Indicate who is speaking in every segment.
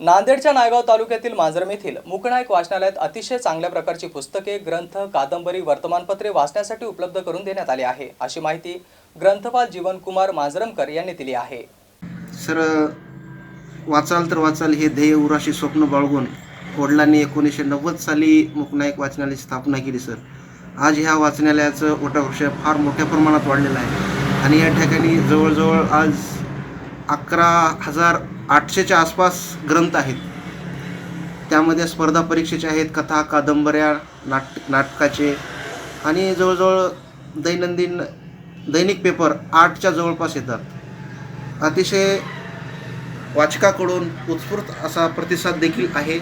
Speaker 1: नांदेडच्या नायगाव तालुक्यातील मांजरम येथील मुकनायक वाचनालयात अतिशय चांगल्या प्रकारची पुस्तके ग्रंथ कादंबरी वर्तमानपत्रे वाचण्यासाठी उपलब्ध करून देण्यात आली आहे. अशी माहिती ग्रंथपाल जीवनकुमार मांजरमकर यांनी दिली आहे.
Speaker 2: सर वाचाल तर वाचाल हे ध्येय उराशी स्वप्न बाळगून वडिलांनी एकोणीसशे नव्वद साली मुकनायक वाचनालयाची स्थापना केली सर. आज ह्या वाचनालयाचं वटवृक्ष फार मोठ्या प्रमाणात वाढलेलं आहे. आणि या ठिकाणी जवळजवळ आज अकरा हजार आठशेच्या आसपास ग्रंथ आहेत. त्यामध्ये स्पर्धा परीक्षेचे आहेत कथा कादंबऱ्या नाट नाटकाचे आणि जवळजवळ दैनंदिन दैनिक पेपर आठच्या जवळपास येतात. अतिशय वाचकाकडून उत्स्फूर्त असा प्रतिसाद देखील आहे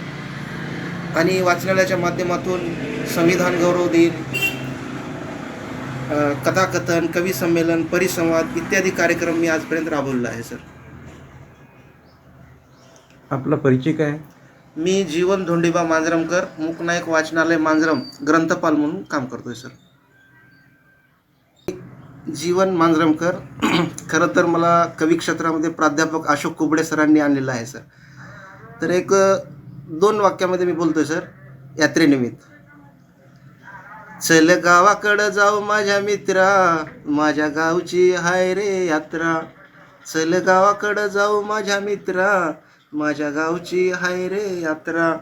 Speaker 2: आणि वाचनालयाच्या माध्यमातून संविधान गौरव दिन कथाकथन कवी संमेलन परिसंवाद इत्यादी कार्यक्रम मी आजपर्यंत राबवलेला आहे सर.
Speaker 3: आपला परिचय काय?
Speaker 2: मी जीवन धोंडीबा मांजरमकर मुकनायक वाचनालय मांजरम ग्रंथपाल म्हणून काम करतोय सर. जीवन मांजरमकर खरं तर मला कवी क्षेत्रामध्ये प्राध्यापक अशोक कुबडे सरांनी आणलेलं आहे सर. तर एक दोन वाक्यामध्ये मी बोलतोय सर यात्रेनिमित्त. चल गावाकडं जाऊ माझ्या मित्रा माझ्या गावची हाय रे यात्रा. चल गावाकडं जाऊ माझ्या मित्रा माझ्या गावची हाय रे यात्रा.